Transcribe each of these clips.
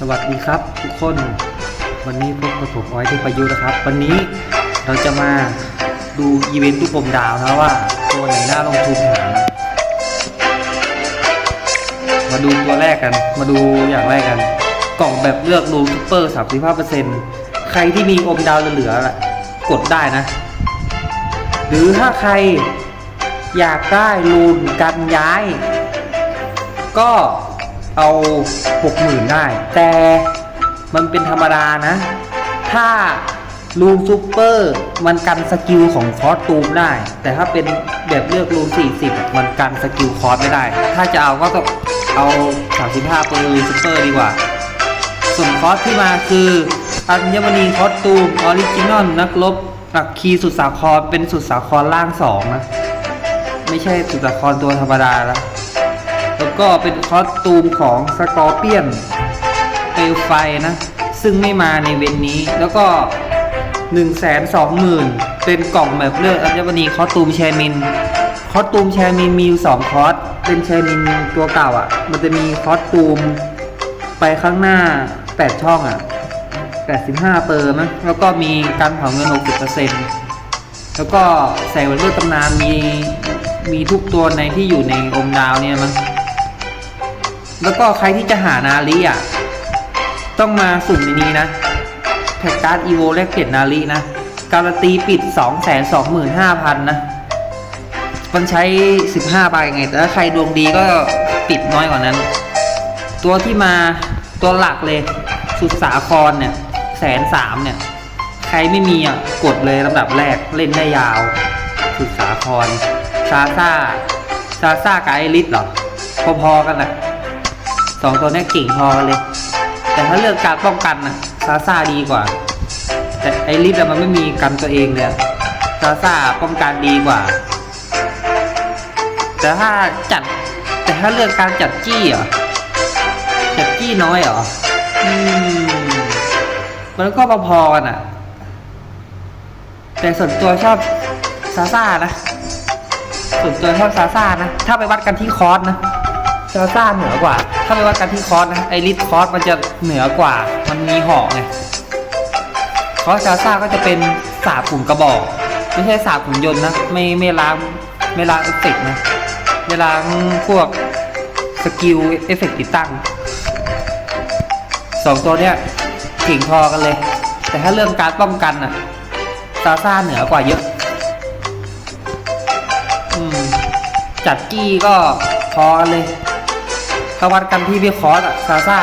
สวัสดีครับทุกคน วันนี้พบกับผมอ้อยที่ประยุทธ์นะครับ วันนี้เราจะมาดูอีเวนต์ตู้ปมดาวนะว่าตัวไหนน่าลงทุนหานะมาดูตัวแรกกัน มาดูอย่างแรกกัน กล่องแบบเลือกรูซูเปอร์35%ใครที่มีอมดาวเหลือกดได้นะ หรือถ้าใครอยากได้รูนกันย้าย ก็ เอาหกหมื่นได้ แต่มันเป็นธรรมดานะ ถ้ารูนซูเปอร์มันกันสกิลของคอสตูมได้ แต่ถ้าเป็นแบบเลือกรูน40อะมันกันสกิลคอสไม่ได้ ถ้าจะเอาก็ต้องเอา 35เปอร์รูนซูเปอร์ดีกว่า ส่วนคอสที่มาคืออัญมณีคอสตูมออริจินอลนักรบอักคีสุดสาครเป็นสุดสาครล่างสองนะ ไม่ใช่สุดสาครตัวธรรมดาล้วแล้ว ก็เป็นคอสตูมของสกอร์เปียนเปลวไฟนะ ซึ่งไม่มาในเวนนี้แล้วก็ 1 2 0 0 0 0 เป็นกล่องแบบเลือกอัญมณีคอสตูมแชร์มิน คอสตูมแชร์มินมีอยู่สองคอสเป็นแชร์มินตัวเก่าอะ มันจะมีคอสตูมไปข้างหน้า 8 ช่องอะ 85 เปอร์มั้งแล้วก็มีการเผาเงิน 60%แล้วก็ใส่วันเลือดตำนานมีมีทุกตัวในที่อยู่ในอมดาวเนี่ยมั้ง แล้วก็ใครที่จะหานาลีอะ ต้องมาสุ่มในนี้นะแพ็กการ์ดอีโวแลกเปลี่ยนนาลีนะ การันตีปิด 225,000 นะ มันใช้ 15ใบไง แต่ถ้าใครดวงดีก็ปิดน้อยกว่านั้น ตัวที่มาตัวหลักเลย สุดสาครเนี่ยแสนสามเนี่ย ใครไม่มีอะ กดเลยลำดับแรกเล่นได้ยาว สุดสาครซาซ่าซาซ่ากับไอริสเหรอ พอๆกันอะ สองตัวนี้เก่งพอเลย แต่ถ้าเลือกการป้องกันอะซาซาดีกว่า แต่ไอริสอะมันไม่มีกันตัวเองเลยซาซาป้องกันดีกว่า แต่ถ้าจัด แต่ถ้าเลือกการจัดจี้เหรอจัดจี้น้อยเหรออืมมันก็พอๆกันอะแต่ส่วนตัวชอบซาซานะส่วนตัวชอบซาซานะ ถ้าไปวัดกันที่คอร์สนะ ซาซ่าเหนือกว่า ถ้าไปวัดกันที่คอสนะไอริสคอสมันจะเหนือกว่า มันมีหอกไงคอร์สซาซ่าก็จะเป็นสาบหุ่นกระบอก ไม่ใช่สาบหุ่นยนต์นะ ไม่ไม่ล้างไม่ล้างเอฟเฟกต์นะไม่ล้างพวกสกิลเอฟเฟกต์ติดตั้งสองตัวเนี้ยเก่งพอกันเลย แต่ถ้าเรื่องการป้องกันน่ะซาซ่าเหนือกว่าเยอะอจัดกี้ก็พอกันเลย ถ้าวัดกันที่พี่คอร์สอะซาซ่า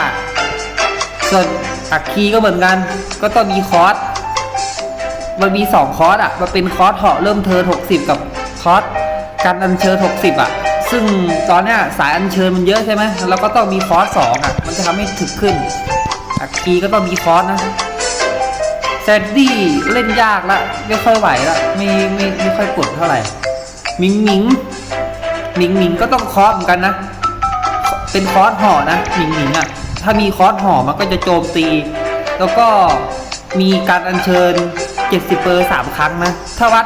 ส่วนอักคีก็เหมือนกัน ก็ต้องมีคอร์สมันมีสองคอร์สอะมันเป็นคอร์สเหาะเริ่มเทิร์60 กับคอร์สการอัญเชิญ60อะซึ่งตอนเนี้ยสายอัญเชิญมันเยอะใช่ไหมเราก็ต้องมีคอร์สสองอะมันจะทำให้ถึกขึ้น อักคีก็ต้องมีคอร์สนะแซดดี้เล่นยากละ ไม่ค่อยไหวละ ไม่ไม่ไม่ค่อยกดเท่าไหร่มิงมิงมิงมิงก็ต้องคอร์สเหมือนกันนะ เป็นคอร์สห่อนะหมิงมิงอะถ้ามีคอร์สห่อมันก็จะโจมตี แล้วก็มีการอัญเชิญ 70เปอร์สามครั้งนะ ถ้าวัด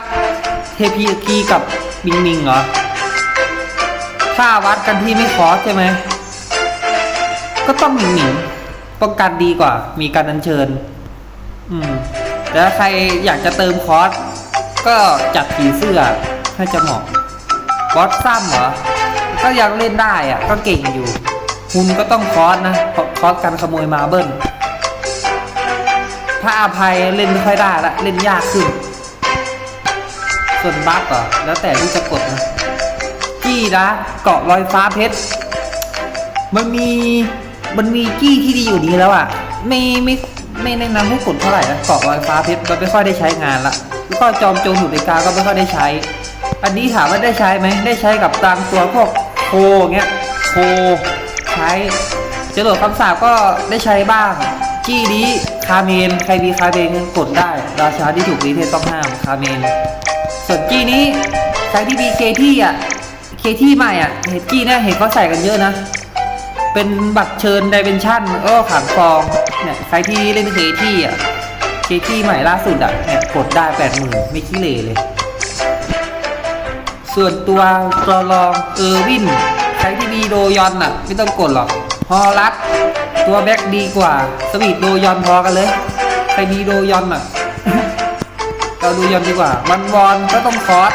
เทพีกีกับมิงมิงเหรอ ถ้าวัดกันที่ไม่คอร์สใช่ไหม ก็ต้องหมิงมิงป้องกันดีกว่า มีการอัญเชิญ อืมแต่ถ้าใครอยากจะเติมคอร์สก็จัดผีเสื้อให้จะเหมาะบอสซ้ำเหรอ ก็ยังเล่นได้อะก็เก่งอยู่คุณก็ต้องคอสนะคอสการขโมยมาเบิ้ลถ้าอภัยเล่นไม่ค่อยได้ละเล่นยากขึ้น ส่วนบัฟเหรอแล้วแต่ที่จะกดนะจี้นะเกาะลอยฟ้าเพชรมันมีมันมีกี้ที่ดีอยู่นี้แล้วอะ ไม่ไม่ไม่แนะนำให้กดเท่าไหร่นะเกาะลอยฟ้าเพชรมันไม่ค่อยได้ใช้งานละแล้วก็จอมโจรหุดในกาก็ไม่ค่อยได้ใช้ อันนี้ถามว่าได้ใช้ไหมได้ใช้กับตามตัวพวก โคเงี้ยโคใช้จรวดคำสาปก็ได้ใช้บ้าง กี้นี้คาเมน ใครมีคาเมนกดได้ ราชาที่ถูกรีเทศต้องห้ามคาเมน ส่วนกี้นี้ใครที่มีเคที่อะเคที่ใหม่อะเห็นกี้เนี่ยเห็นเขาใส่กันเยอะนะ เป็นบัตรเชิญไดเมนชั่นก็ขังฟองเนี่ยใครที่เล่นเคที่อะเคที่ใหม่ล่าสุดอะเนี่ยกดได้แปดหมื่นไม่ขี้เหร่เลย ส่วนตัวตัวรองเออร์วินใครที่มีโดยอนอะ ไม่ต้องกดหรอกฮอลัสตัวแบ็คดีกว่า สวีทโดยอนพอกันเลยใครดีโดยอนอะเราดูยอนดีกว่ามันวอนก็ต้องคอส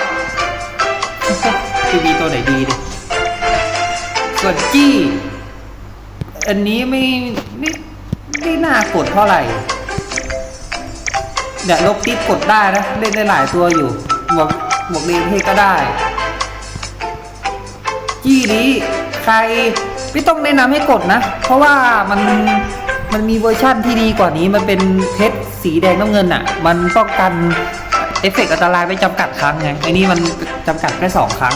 จะมีตัวไหนดีดิส่วนจี้อันนี้ไม่ไม่ไม่น่ากดเท่าไหร่เดี๋ยวลบทิปกดได้นะ เล่นได้หลายตัวอยู่บวกบวกเลนเทก็ได้ จี้นี้ใครไม่ต้องแนะนำให้กดนะ เพราะว่ามันมันมีเวอร์ชั่นที่ดีกว่านี้มันเป็นเพชรสีแดงน้ำเงินอะ่ะ มันป้องกันเอฟเฟกต์อันตรายไม่จำกัดครั้งไงไอ้นี่มันจำกัดแค่สองครั้ง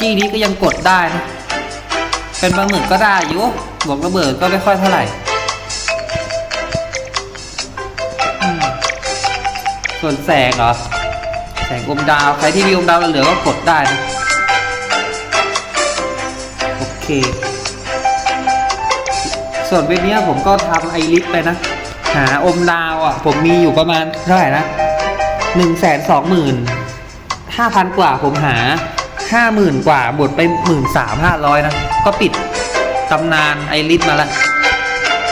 จี้นี้ก็ยังกดได้นะเป็นปลาหมึกก็ได้อยู่บวกระเบิดก็ไม่ค่อยเท่าไหร่ส่วนแสงเหรอแสงอมดาวใครที่มีอมดาวเหลือก็กดได้นะ เคส่วนเว็บนี้ผมก็ทำไอริสไปนะ หาอมดาวอะ ผมมีอยู่ประมาณเท่าไหร่นะหนึ่งแสนสองหมื่นห้าพันกว่าผมหาห้าหมื่นกว่าบดไปหมื่นสามห้าร้อยนะ ก็ปิดตำนานไอริสมาละ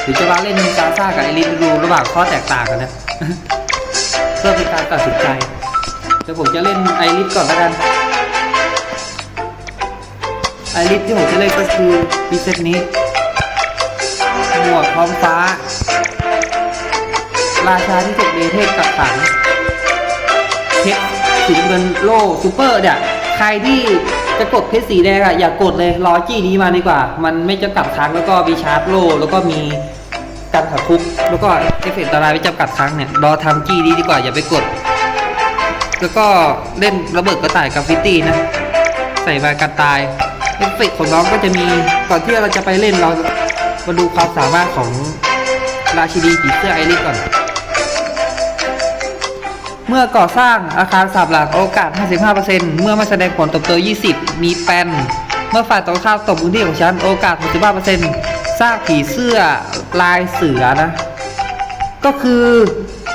หรือจะว่าเล่นซาซ่ากับไอริสดูระหว่างข้อแตกต่างกันนะเพื่อเป็นการตัดสินใจเดี๋ยวผมจะเล่นไอริสก่อนแล้วกัน ไอริสที่ผมจะเล่นก็คือปีเซตนี้ หมวดท้องฟ้า ราชาที่ถูกเดเทกับขังเพชรสีเงินโล่ซูเปอร์เนี่ยใครที่จะกดเพชรสีแดงอะอย่ากดเลยรอจี้นี้มาดีกว่า มันไม่จำกัดครั้งแล้วก็มีชาร์จโล่แล้วก็มีการขัดคุก แล้วก็เอฟเฟกต์อันตรายไม่จำกัดครั้งเนี่ยรอทำจี้นี้ดีกว่าอย่าไปกด แล้วก็เล่นระเบิดกระต่ายกราฟฟิตี้นะ ใส่มากันตาย ฟเฟกของน้องก็จะมีก่อนที่เราจะไปเล่นเรามาดูความสามารถของราชินีผีเสื้อไอริสก่อน เมื่อก่อสร้างอาคารสามหลังโอกาส 55%เมื่อไม่แสดงผลตบโต20 มีแปนเมื่อฝ่ายตรงข้ามตบพื้นที่ของฉันโอกาส 65%สร้างผีเสื้อลายเสือนะ ก็คือ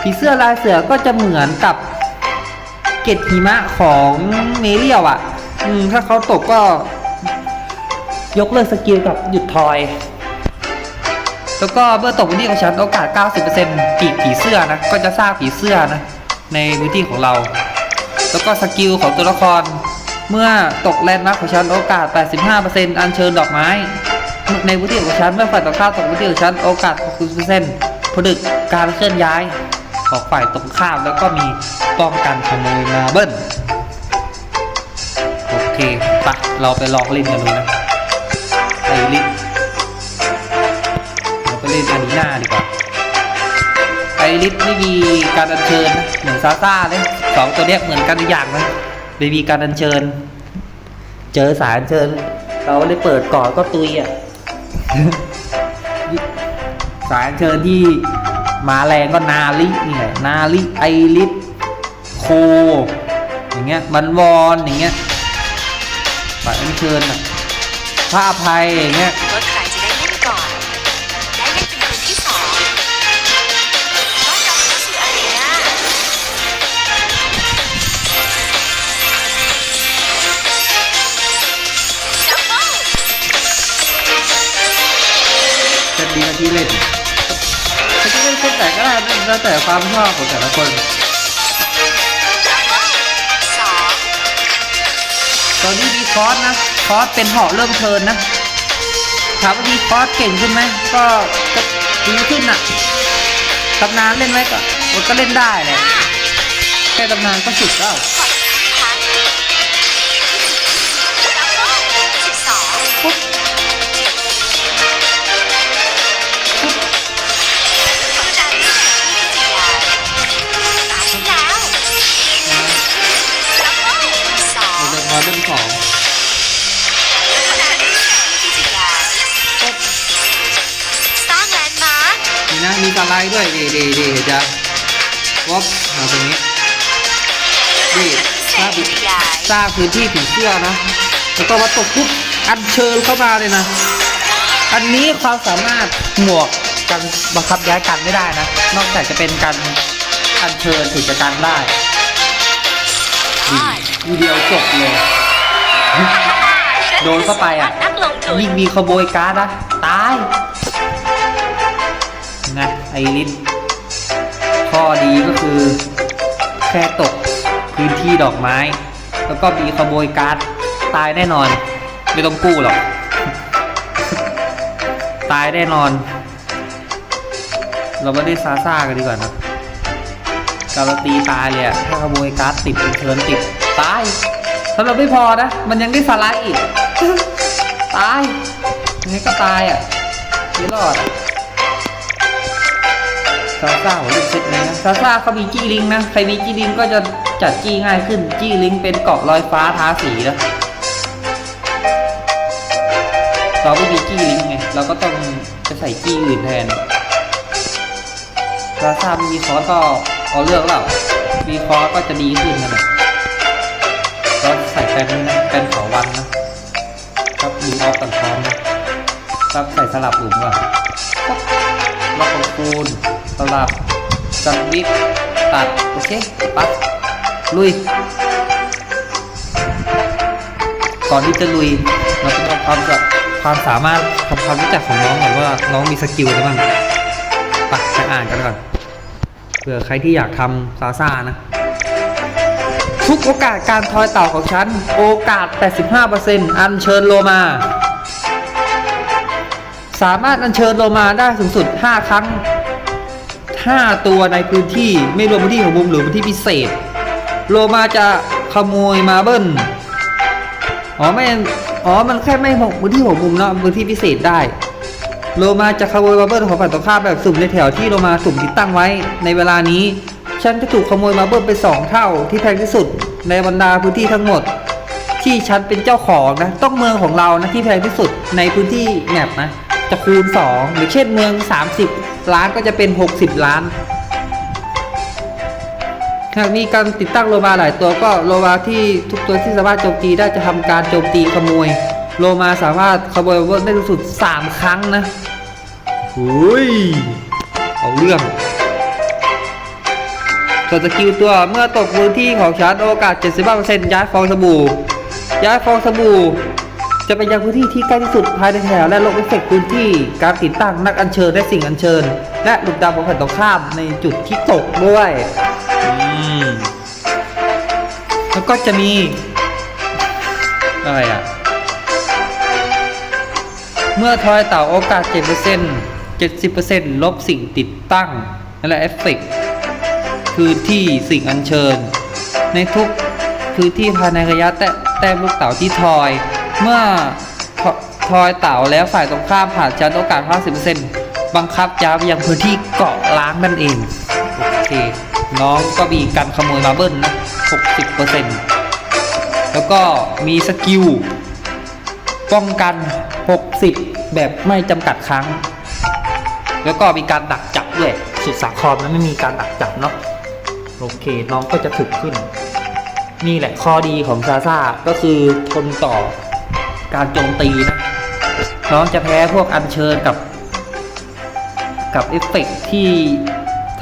ผีเสื้อลายเสือก็จะเหมือนกับเกล็ดหิมะของเมเรียลอะ อืม ถ้าเขาตกก็ ยกเลิกสกิลกับหยุดทอย แล้วก็เมื่อตกพื้นที่ของฉันโอกาส 90%ปีกผีเสื้อนะ ก็จะสร้างผีเสื้อนะ ในพื้นที่ของเรา แล้วก็สกิลของตัวละคร เมื่อตกแลนด์มาร์คของฉันโอกาส 85%อัญเชิญดอกไม้ ในพื้นที่ของฉันเมื่อฝ่ายตรงข้ามตกพื้นที่ของฉันโอกาส 60%ผลึกการเคลื่อนย้ายของฝ่ายตรงข้ามแล้วก็มีป้องกันขโมยมาเบิ้ลโอเคปะเราไปลองเล่นกันดูนะ ไอริสไม่มีการอัญเชิญนะเหมือนซาซ่าเลยสองตัวเนี้ยเหมือนกันทุกอย่างนะไม่มีการอัญเชิญ เจอสายอัญเชิญ เราเลยเปิดก่อนก็ตุยอะสายอัญเชิญที่มาแรงก็นาลินี่แหละนาลิไอริสโค อย่างเงี้ยมันวอนอย่างเงี้ยสายอัญเชิญอะพระอภัยอย่างเงี้ย จะดีนะที่เล่นถ้าที่เล่นเส้นไหนก็ได้แล้วแต่ความชอบของแต่ละคนดับเบิ้ลสองตอนนี้มีคอร์สนะคอร์สเป็นเหาะเริ่มเทิร์นนะถามว่ามีคอร์สเก่งขึ้นไหมก็ก็ดีขึ้นอะตำนานเล่นไหมก็มันก็เล่นได้แหละห้าแค่ตำนานก็สุดแล้ว ด์ด้วยดีดีดีเดี๋ยวจะวบเอาตรงนี้นี่สร้างผีสร้างพื้นที่ผีเสื้อนะแล้วก็มาตกปุ๊บอัญเชิญเข้ามาเลยนะ อันนี้ความสามารถหมวกกันบังคับย้ายกันไม่ได้นะ นอกจากจะเป็นการอัญเชิญถึงจะกันได้ดีทีเดียวจบเลย โดนเข้าไปอะนักลงทุนยิ่งมีขโมยการ์ดนะตาย นะไอริสข้อดีก็คือ แค่ตกพื้นที่ดอกไม้ แล้วก็มีขโมยการ์ดตายแน่นอน ไม่ต้องกู้หรอก ตายแน่นอน เราไม่ได้ซาซ่ากันดีกว่านะการันตีตายเลยอะถ้าขโมยการ์ดติดเป็นเชิญติด ตายสำหรับไม่พอนะ มันยังได้สไลด์อีก ตายยังไงก็ตายอะไม่รอดอะ ซาซ่าหัวลูกเซตนี้นะซาซ่าเขามีจี้ลิงนะ ใครมีจี้ลิงก็จะจัดจี้ง่ายขึ้น จี้ลิงเป็นเกาะลอยฟ้าทาสีนะเราไม่มีจี้ลิงไง เราก็ต้องไปใส่จี้อื่นแทนซาซ่าไม่มีคอร์สก็เอาเลือกแล้วมีคอร์สก็จะดีขึ้นนะเนี่ยเราใส่แปนนี้นะแปนเขาวันนะครับดูออฟกันพร้อมนะครับใส่สลับหลุมก่อนครับล็อกของคูณ ลับกันวิกตัด โอเคปั๊บลุย ก่อนที่จะลุย เราต้องทำความกับความสามารถทำความรู้จักของน้องก่อนว่าน้องมีสกิลอะไรบ้างปักจะอ่านกันก่อนเผื่อใครที่อยากทำซาซ่านะ ทุกโอกาสการทอยเต่าของฉัน โอกาส 85%อัญเชิญโลมา สามารถอัญเชิญโลมาได้สูงสุด 5 ครั้ง 5 ตัวในพื้นที่ไม่รวมพื้นที่ของมุมหรือพื้นที่พิเศษ โลมาจะขโมยมาเบิ้ลอ๋อไม่อ๋อมันแค่ไม่พื้นที่ของมุมเนาะพื้นที่พิเศษได้ โลมาจะขโมยมาเบิ้ลของฝ่ายตรงข้ามแบบสุ่มในแถวที่โลมาสุ่มติดตั้งไว้ในเวลานี้ ฉันจะถูกขโมยมาเบิ้ลไปสองเท่าที่แพงที่สุดในบรรดาพื้นที่ทั้งหมด ที่ฉันเป็นเจ้าของนะต้องเมืองของเรานะที่แพงที่สุดในพื้นที่แมปนะจะคูณ 2 หรือเช่นเมือง 30 ล้านก็จะเป็น 60 ล้าน หากมีการติดตั้งโลมาหลายตัวก็โลมาที่ทุกตัวที่สามารถโจมตีได้จะทำการโจมตีขโมย โลมาสามารถขโมยมาเบิ้ลได้สูงสุด 3 ครั้งนะหุยเอาเรื่องส่วนสกิลตัวเมื่อตกพื้นที่ของฉันโอกาส 75%ย้ายฟองสบู่ ย้ายฟองสบู่ จะไปยังพื้นที่ที่ใกล้ที่สุดภายในแถวและลงเอฟเฟกต์พื้นที่การติดตั้งนักอัญเชิญและสิ่งอัญเชิญ และหลุมดำของแผ่นตรงข้ามในจุดที่ตกด้วยอืมแล้วก็จะมีอะไรอะ เมื่อทอยเต่าโอกาส 7% 70%ลบสิ่งติดตั้งนั่นแหละเอฟเฟกต์พื้นที่สิ่งอัญเชิญ ในทุกพื้นที่ภายในระยะแตะแต้มลูกเต๋าที่ทอย เมื่อทอยเต๋าแล้วฝ่ายตรงข้ามผ่านชั้นโอกาส 50%บังคับย้ายไปยังพื้นที่เกาะล้างนั่นเอง โอเค น้องก็มีการขโมยมาเบิ้ลนะ 60%แล้วก็มีสกิล ป้องกัน 60 แบบไม่จำกัดครั้ง แล้วก็มีการดักจับด้วย สุดสาครมันไม่มีการดักจับเนาะ โอเค น้องก็จะถึกขึ้น นี่แหละข้อดีของซาซ่าก็คือทนต่อ การโจมตีนะน้องจะแพ้พวกอัญเชิญกับ กับเอฟเฟกต์ที่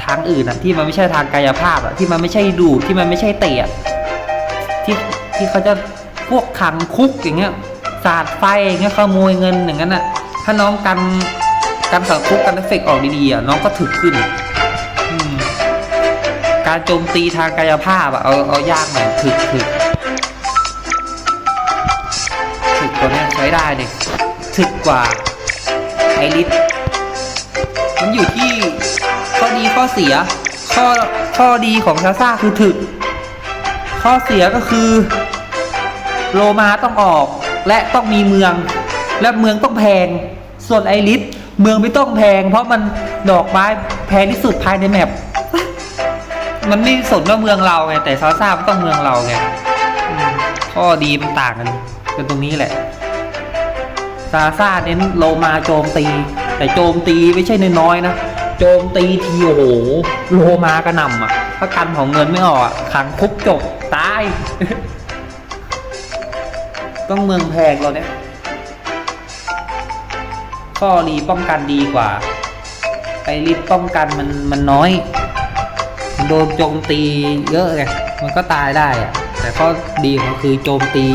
ทางอื่นอะที่มันไม่ใช่ทางกายภาพอะที่มันไม่ใช่ดูที่มันไม่ใช่เตะที่ที่เขาจะพวกขังคุกอย่างเงี้ยสาดไฟอย่างเงี้ยขโมยเงินอย่างนั้นอะถ้าน้องกันกันขังคุกกันเอฟเฟกต์ออกดีๆอะน้องก็ถึกขึ้นการโจมตีทางกายภาพอะเอาเอายากหน่อยถึกถึก ช้ได้เลยถึกกว่าไอริสมันอยู่ที่ข้อดีข้อเสีย ข้อข้อดีของซาซ่าคือถึก ข้อเสียก็คือ โลมาต้องออกและต้องมีเมือง และเมืองต้องแพง ส่วนไอริสเมืองไม่ต้องแพง เพราะมันดอกไม้แพงที่สุดภายในแมปมันไม่สนว่าเมืองเราไงแต่ซาซ่ามันต้องเมืองเราไงข้อดีมันต่างกันกันตรงนี้แหละ ซาซาเน้นโลมาโจมตี แต่โจมตีไม่ใช่น้อยๆนะโจมตีทีโอ้โหโลมากระหน่ำอะถ้ากันของเงินไม่ออกอะขังคุกจบตายต้องเมืองแพงเราเนี่ยข้อดีป้องกันดีกว่าไอริสป้องกันมันมันน้อยโดนโจมตีเยอะไงมันก็ตายได้อะแต่ข้อดีของคือโจมตี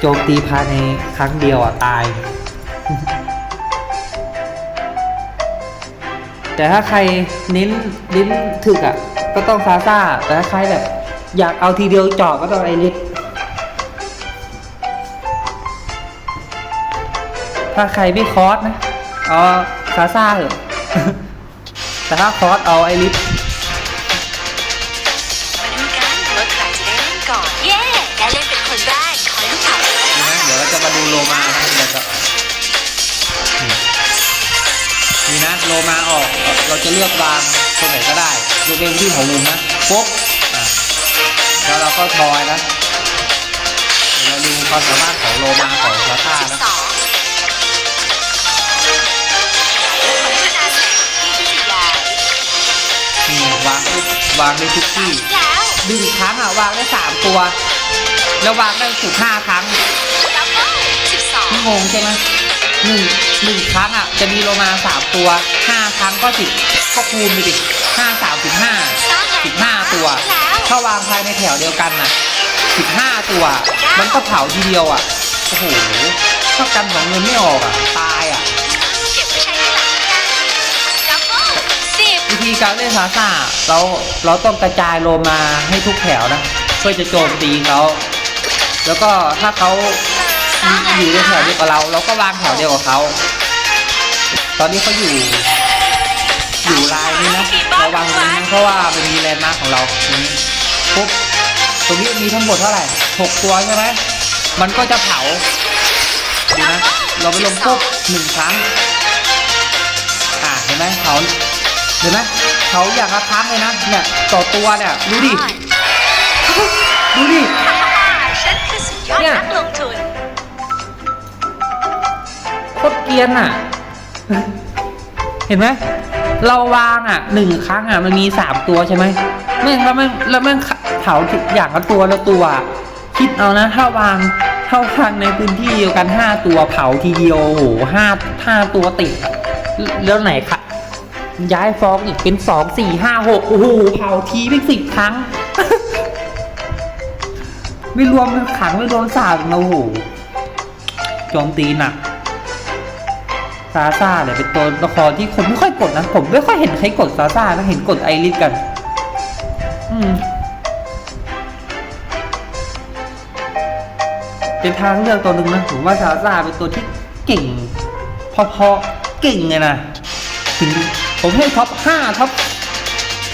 โจมตีภายในครั้งเดียวอะตาย แต่ถ้าใครเน้นเน้นถึกอะ ก็ต้องซาซ่า แต่ถ้าใครแบบ อยากเอาทีเดียวเจาะก็ต้องไอริสถ้าใครไม่คอร์สนะ เอาซาซ่าเถอะแต่ถ้าคอร์สเอาไอริส มาดูโลมานะเดี๋ยวจะนี่นี่นะโลมาออกเราจะเลือกวางตรงไหนก็ได้ยกเว้นที่หัวมุมนะปุ๊บอะแล้วเราก็ทอยนะเดี๋ยวเราดูความสามารถของโลมาของลาต้าสิบนะสองพัฒนาแสงที่ชุดใหญ่นี่วางได้วางได้ทุกที่แล้วดึงครั้งอะวางได้สามตัว แล้ววางได้สุดห้าครั้ง งนี่งงใช่ไหมหนึ่งหนึ่งครั้งอะจะมีโลมาสามตัวห้าครั้งก็สิบก็คูณไปดิห้าสามสิบห้าสร้างแรงสิบห้าตัวแล้วถ้าวางภายในแถวเดียวกันน่ะสิบห้าตัว มันก็เผาทีเดียวอะโอ้โหถ้ากันของเงินไม่ออกอะตายอะเก็บไว้ใช้ทีหลังดับเบิ้ลสิบวิธีการเล่นซาซ่าเราเราต้องกระจายโลมาให้ทุกแถวนะเพื่อจะโจมตีเขาแล้วก็ถ้าเขา อยู่ในแถวเดียวกับเรา เราก็วางแถวเดียวกับเขา ตอนนี้เขาอยู่ อยู่ลายนี้นะเราวางตรงนี้นะเพราะว่ามันมีแลนด์มาร์คของเราตรงนี้ปุ๊บตรงนี้มีทั้งหมดเท่าไหร่หกตัวใช่ไหมมันก็จะเผาดูนะ เราไปลงปุ๊บหนึ่งครั้ง อะเห็นไหมเขาเห็นไหมเขาอย่างละครั้งเลยนะ เนี่ยต่อตัวเนี่ย ดูดิ ดูดิฉันคือสุดยอดเนี่ยนักลงทุนโค ตรเกียนอะ เห็นไหมเราวางอะหนึ่งครั้งอะมันมีสามตัวใช่ไหมแม่งแล้วแม่งแล้วแม่งเผาอย่างละตัวละตัว คิดเอานะถ้าวางถ้าวางในพื้นที่เดียวกันห้าตัวเผาทีเดียวโอ้โหห้าห้าตัวติดแล้วไหนคะย้ายฟองอีกเป็นสองสี่ห้าหกโอ้โหเผาทีเป็นสิบครั้ง ไม่รวมขังไม่รวมสาบนะโอ้โหโจมตีหนัก ซาซ่าเนี่ยเป็นตัวละครที่คนไม่ค่อยกดนะ ผมไม่ค่อยเห็นใครกดซาซ่านะเห็นกดไอริสกัน อืมเป็นทางเลือกตัวหนึ่งนะผมว่าซาซ่าเป็นตัวที่เก่ง พอๆเก่งเลยนะถึงผมให้ท็อปห้าท็อป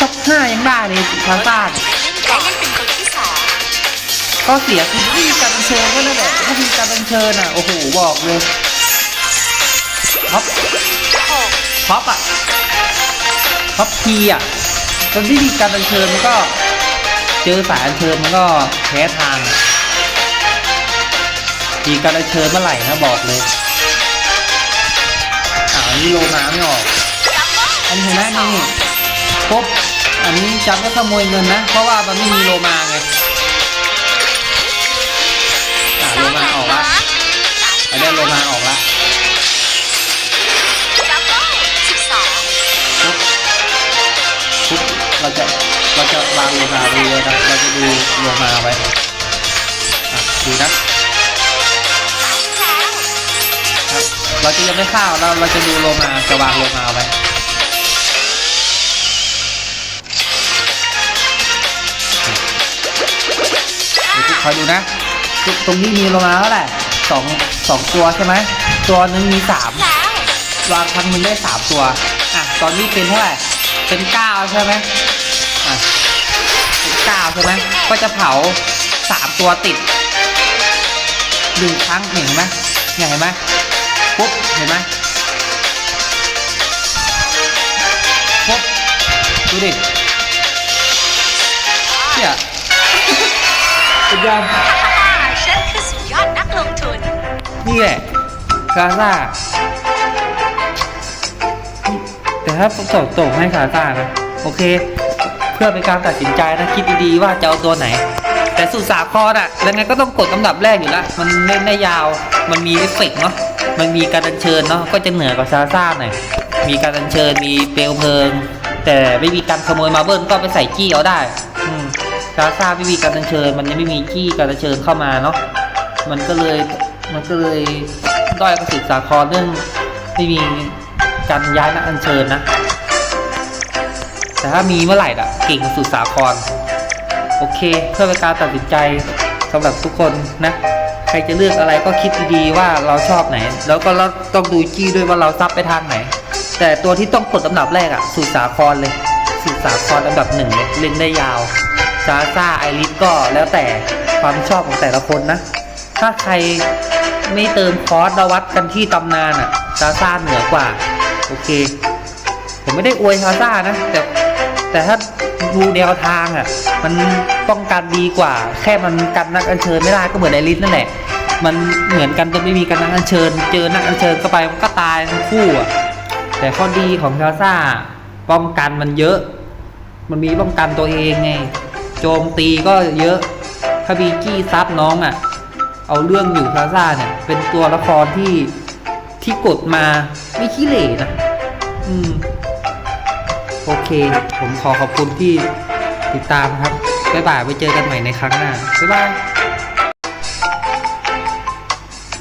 ท็อปห้ายังได้เลยซาซ่าเนี่ยเล่นก่อนได้เล่นเป็นคนที่สองก็เสียคือที่การบัญเชิญก็นั่นแหละถ้ามีการบัญเชิญอะโอ้โหบอกเลย ท็อปหกท็อปอะท็อปทีอะตอนที่มีการอัญเชิญมันก็ เจอสายอัญเชิญมันก็แพ้ทางอะมีการอัญเชิญเมื่อไหร่นะบอกเลยอ่าอันนี้โลมาไม่ออกดับเบิ้ลอันนี้เห็นไหมนี่นี่ปุ๊บอันนี้จำไม่ขโมยเงินนะ เพราะว่ามันไม่มีโลมาไงอ่าโลมาออกละอันนี้โลมาออกละ เราจะวางโลมาดูเลยนะเราจะดูโลมาไว้ดูนะ เราจะยังไม่ข้าวเราเราจะดูโลมาจะวางโลมาไว้คอยดูนะ ตรงนี้มีโลมาเท่าไหร่สองสองตัวใช่ไหม ตัวหนึงมีสามวางครั้งหนึงได้สามตัว อะ ตอนนี้เป็นเท่าไหร่ เป็นเก้าใช่ไหม ก้าใช่ไหมก็จะเผาสามตัวติดหนึ่งครั้งเห็นไหมเห็นไหมปุ๊บเห็นไหมปุ๊บดูดิเนี่ยสุดยอดฉันคือสุดยอดนักลงทุน นี่แหละกาซาแต่ถ้าส่งส่ให้กาซานะโอเค พื่อเป็นการตัดสินใจนะคิดดีๆว่าจะเอาตัวไหน แต่สุดสาครอะยังไงก็ต้องกดลำดับแรกอยู่ล้วมันเล่นได้ยาวมันมีเอฟเฟกเนาะมันมีการอัญเชิญเนาะก็จะเหนือกว่าซาซ่าหน่อยมีการอัญเชิญมีเปลวเพลิง แต่ไม่มีการขโมยมาเบิ้ลก็ไปใส่จี้เอาได้ซาซ่าไม่มีการอัญเชิญ มันยังไม่มีจี้การอัญเชิญเข้ามาเนาะมันก็เลยมันก็เลยด้อยกระสุดสาครเรื่องไม่มีการย้ายนักอัญเชิญนะ แต่ถ้ามีเมื่อไหร่อะเก่งสุดสาคร โอเค เพื่อเป็นการตัดสินใจสำหรับทุกคนนะ ใครจะเลือกอะไรก็คิดดีๆว่าเราชอบไหน แล้วก็เราต้องดูจี้ด้วยว่าเราซับไปทางไหน แต่ตัวที่ต้องกดอันดับแรกอะสุดสาครเลย สุดสาครอันดับหนึ่งเลยเล่นได้ยาวซาซ่าไอริสก็แล้วแต่ความชอบของแต่ละคนนะ ถ้าใครไม่เติมคอร์สเราวัดกันที่ตำนานอะซาซ่าเหนือกว่า โอเค ผมไม่ได้อวยซาซ่านะ แต่ แต่ถ้าดูแนวทางอะมันป้องกันดีกว่า แค่มันกันนักอัญเชิญไม่ได้ก็เหมือนไอริสนั่นแหละ มันเหมือนกันจนไม่มีกันนักอัญเชิญ เจอนักอัญเชิญเข้าไปมันก็ตายทั้งคู่อะแต่ข้อดีของซาซ่าป้องกันมันเยอะ มันมีป้องกันตัวเองไง โจมตีก็เยอะถ้าบีกี้ซับน้องอะ เอาเรื่องอยู่ซาซ่าเนี่ย เป็นตัวละครที่ที่กดมาไม่ขี้เหร่นะ อืม โอเค ผมขอขอบคุณที่ติดตามครับ บ๊ายบาย ไว้เจอกันใหม่ในครั้งหน้า บ๊ายบาย